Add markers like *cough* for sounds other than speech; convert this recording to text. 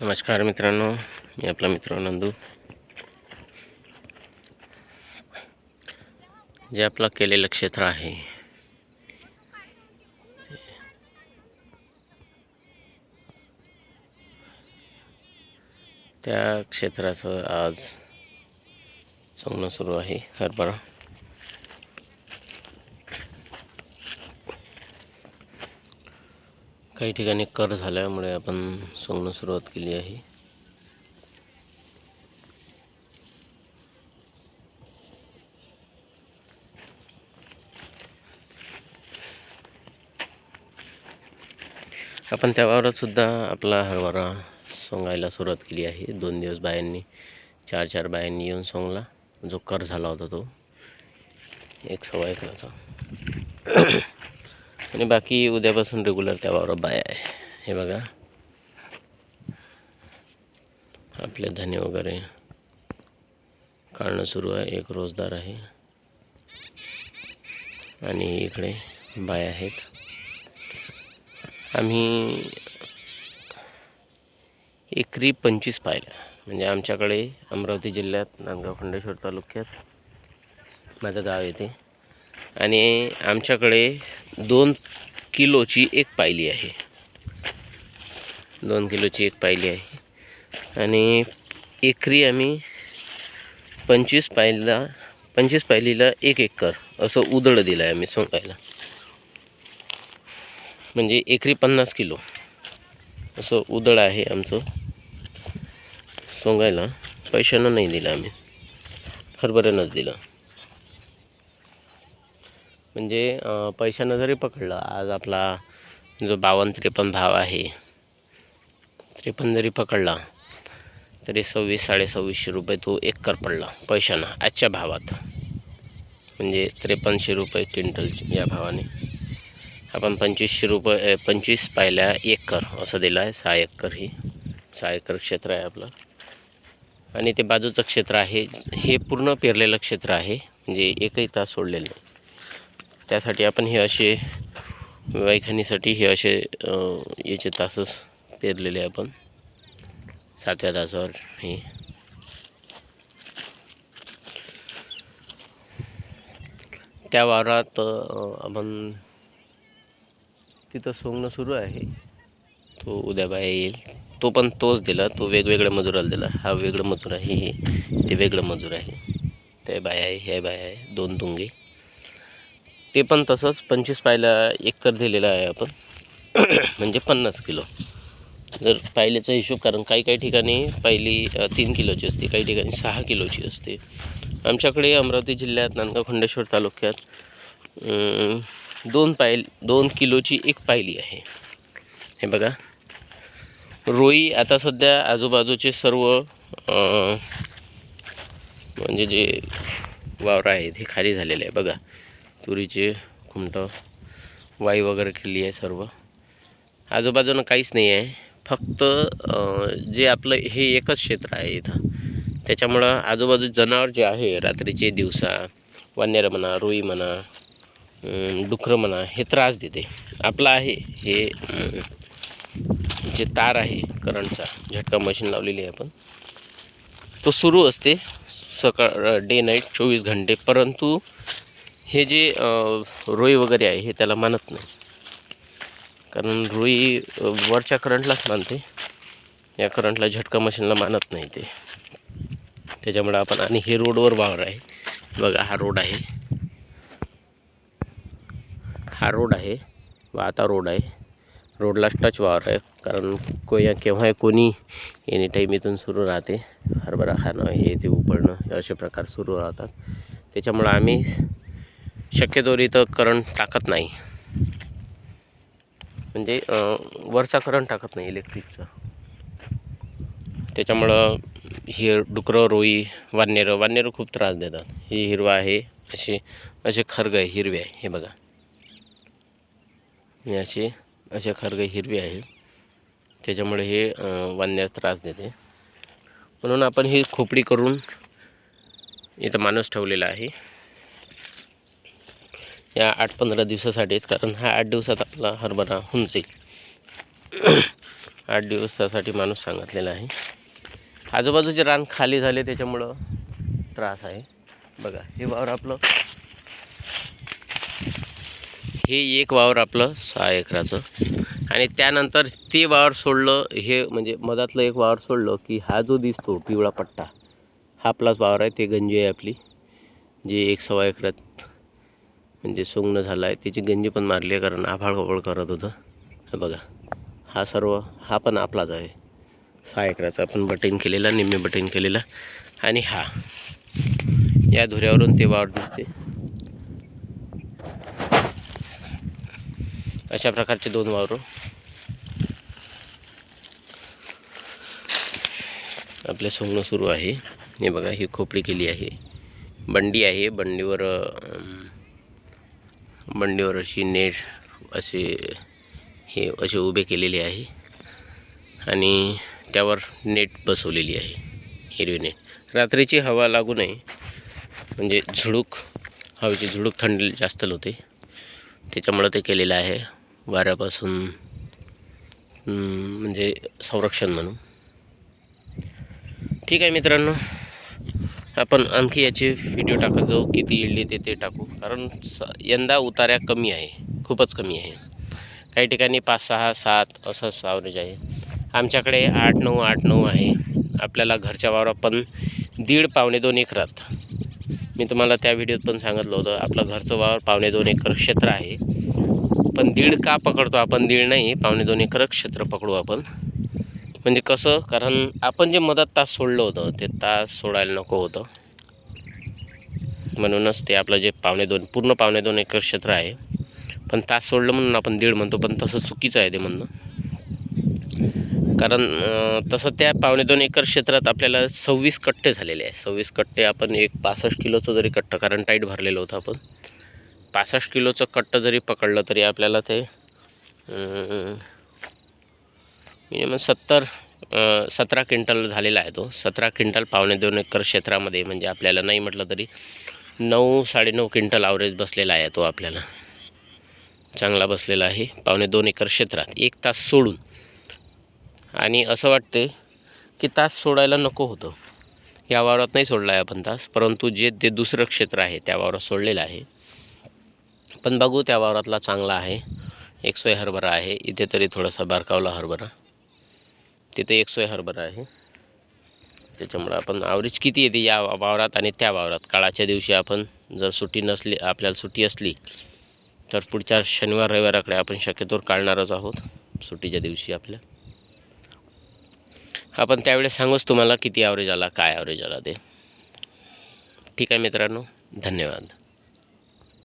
नमस्कार मित्रांनो मी आपला मित्र नंदू. जे आपला केलेलं क्षेत्र आहे त्या क्षेत्राचं आज सोंगणं सुरू आहे. हरभरा. काही ठिकाणी कर झाल्यामुळे आपण सोंगणं सुरुवात केली आहे. आपण त्या वावरात सुद्धा आपला हरभरा सोंगायला सुरुवात केली आहे. दोन दिवस बायांनी चार चार बायांनी येऊन सोंगला. जो कर झाला होता तो. एक सव्वा एकराचा. आणि बाकी उद्यापासून रेग्युलर त्या वावरात बाया आहे. हे बघा. आपले धने वगैरे काढणं सुरू आहे. एक रोजदार आहे. आणि इकडे बाया आहेत. आम्ही एकरी पंचवीस पाहिल्या म्हणजे आमच्याकडे अमरावती जिल्ह्यात नांदगाव खंडेश्वर तालुक्यात माझं गाव येते. आणि आमच्याकडे दोन किलोची एक पायली आहे. दोन किलोची एक पायली आहे. आणि एकरी आम्ही पंचवीस पायलीला पंचवीस पायलीला एक एकर असं उदळ दिलं आहे आम्ही सोंगायला. म्हणजे एकरी पन्नास किलो असं उदळ आहे आमचं. सोंगायला पैशानं नाही दिलं आम्ही. हरभऱ्यानंच दिलं. म्हणजे पैशानं जरी पकडलं आज आपला जो बावन्न त्रेपन्न भाव आहे त्रेपन्न जरी पकडला तरी सव्वीस साडेसव्वीसशे रुपये तो एकर पडला पैशानं आजच्या भावात. म्हणजे त्रेपन्नशे रुपये क्विंटल या भावाने. आपण पंचवीसशे रुपये पंचवीस पाहिल्या एकर असं दिलं आहे सहा एकर ही. सहा एकर क्षेत्र आहे आपलं. आणि ते बाजूचं क्षेत्र आहे हे पूर्ण पेरलेलं क्षेत्र आहे म्हणजे एकही तास सोडलेलं नाही. त्यासाठी आपण हे असे वैखानीसाठी हे असे याचे तासच पेरलेले आपण. सातव्या तासावर हे. त्या वावरात आपण तिथं सोंगणं सुरू आहे. तो उद्या बाया येईल. तो पण तोच दिला. तो वेगवेगळ्या मजुराला दिला. हा वेगळं मजूर आहे. हे ते वेगळं मजूर आहे. ते बाया आहे हे बाया आहे. दोन तुंगे. ते पण तसंच पंचवीस पायला एकतर दिलेला आहे आपण. *coughs* म्हणजे पन्नास किलो. जर पायल्याचा हिशोब कारण काही काही ठिकाणी पायली तीन किलोची असते काही ठिकाणी सहा किलोची असते. आमच्याकडे अमरावती जिल्ह्यात नांदगाव खंडेश्वर तालुक्यात दोन पायल दोन किलोची एक पायली आहे. हे बघा. रोई आता सध्या आजूबाजूचे सर्व म्हणजे जे वावरं आहेत हे खाली झालेले आहे. बघा. तुरीचे खुमटं वाई वगैरे केली आहे सर्व. आजूबाजूनं काहीच नाही आहे. फक्त जे आपलं हे एकच क्षेत्र आहे इथं. त्याच्यामुळं आजूबाजू जनावर जे आहे रात्रीचे दिवसा वानेरं म्हणा रुई म्हणा डुकरं म्हणा हे त्रास देते. आपलं आहे हे जे तार आहे करंटचा झटका मशीन लावलेली आहे आपण. तो सुरू असते सकाळ डे नाईट चोवीस घंटे. परंतु हे जे रोई वगैरे आहे हे त्याला मानत नाही. कारण रोई वरच्या करंटलाच मानते. या करंटला झटका मशीनला मानत नाही ते. त्याच्यामुळे आपण आणि हे रोडवर वावर आहे. बघा हा रोड आहे. हा रोड आहे. वाहता रोड आहे. रोडला टच वावर आहे. कारण को या केव्हा कोणी एनी टाईम इथून सुरू राहते. हरभरा खाणं हे ते उपळणं असे प्रकार सुरू राहतात. त्याच्यामुळं आम्ही शक्यतोवर इथं करंट टाकत नाही. म्हणजे वरचा करंट टाकत नाही इलेक्ट्रिकचा त्याच्यामुळं हे डुकरं रोई वानेरं वानेरं खूप त्रास देतात. हे हिरवा आहे असे असे खरग आहे हिरवे आहे हे बघा. हे असे असे खरग हिरवे आहे. त्याच्यामुळे हे अं, वानेर त्रास देते. म्हणून आपण ही खोपडी करून इथं माणूस ठेवलेला आहे. या आठ पंधरा दिवसासाठीच कारण हा आठ दिवसात आपला हरभरा होऊन जाईल. आठ दिवसासाठी माणूस सांगितलेला आहे. आजूबाजूचे रान खाली झाले त्याच्यामुळं त्रास आहे. बघा हे वावर आपलं हे एक वावर आपलं सहा एकराचं. आणि त्यानंतर ते वावर सोडलं हे म्हणजे मधातलं एक वावर सोडलं की हा जो दिसतो पिवळा पट्टा हा आपलाच वावर आहे ते गंजी आहे आपली जे एक सव्वा एकरात म्हणजे सोंगणं झालं आहे त्याची गंजी पण मारली आहे कारण आभाळ करत होतं. हे बघा. हा सर्व हा पण आपलाच आहे. सहा एकराचा आपण बटेन केलेला निम्मे बटेन केलेला. आणि हा. या धुऱ्यावरून ते वावर दिसते. अशा प्रकारचे दोन वावरं. आपले सोंगणं सुरू आहे. हे बघा ही खोपडी केली आहे. बंडी आहे. बंडीवर बंडीवर अशी नेट असे हे असे उभे केलेले आहे. आणि त्यावर नेट बसवलेली आहे हिरवी नेट रात्रीची हवा लागू नये. म्हणजे झुडूक हवेची झुडूक थंड जास्त होते. त्याच्यामुळं ते केलेलं आहे. वाऱ्यापासून म्हणजे संरक्षण म्हणून. ठीक आहे मित्रांनो. आपण आणखी याचे व्हिडिओ टाकत जाऊ किती इडली ते ते टाकू. कारण स यंदा उतार्या कमी आहे. खूपच कमी आहे. काही ठिकाणी पाच सहा सात असं सावरेज आहे. आमच्याकडे आठ नऊ आठ नऊ आहे. आपल्याला घरच्या वावरात पण दीड पावणे दोन एकरात मी तुम्हाला त्या व्हिडिओत पण सांगितलं होतं आपलं घरचं वावर पावणे दोन एकर क्षेत्र आहे. पण दीड का पकडतो आपण? दीड नाही पावणे दोन एकर क्षेत्र पकडू आपण. म्हणजे कसं? कारण आपण जे मधात तास सोडलं होतं ते तास सोडायला नको होतं. म्हणूनच ते आपलं जे पावणे दोन पूर्ण पावणे दोन एकर क्षेत्र आहे. पण तास सोडलं म्हणून आपण दीड म्हणतो पण तसं चुकीचं आहे ते म्हणणं. कारण तसं त्या पावणे दोन एकर क्षेत्रात आपल्याला सव्वीस कट्टे झालेले आहे सव्वीस कट्टे आपण एक पासष्ट किलोचं जरी कट्टं कारण टाईट भरलेलं होतं आपण पासष्ट किलोचं कट्टं जरी पकडलं तरी आपल्याला ते म्हणजे मिनिमम सत्तर सतरा क्विंटल झालेला आहे तो. सतरा क्विंटल पावणे दोन एकर क्षेत्रामध्ये म्हणजे आपल्याला नाही म्हटलं तरी नऊ साडेनऊ क्विंटल आवरेज बसलेला आहे तो आपल्याला. चांगला बसलेला आहे. पावणे दोन एकर क्षेत्रात. एक तास सोडून. आणि असं वाटते की तास सोडायला नको होतं. या वावरात नाही सोडला आहे आपण तास. परंतु जे ते दुसरं क्षेत्र आहे त्या वावरात सोडलेलं आहे. पण बघू त्या वावरातला चांगला आहे. एक सोय हरभरा आहे. इथे तरी थोडासा बारकावला हरभरा. तिथे एक सोय हरभरा आहे. त्याच्यामुळं आपण ॲव्हरेज किती येते या वावरात आणि त्या वावरात? काळाच्या दिवशी आपण जर सुट्टी नसली आपल्याला सुट्टी असली तर पुढच्या शनिवार रविवाराकडे आपण शक्यतोवर काढणारच आहोत. सुट्टीच्या दिवशी आपल्या. आपण त्यावेळेस सांगूच तुम्हाला किती ॲव्हरेज आला काय ॲव्हरेज आला ते. ठीक आहे मित्रांनो धन्यवाद.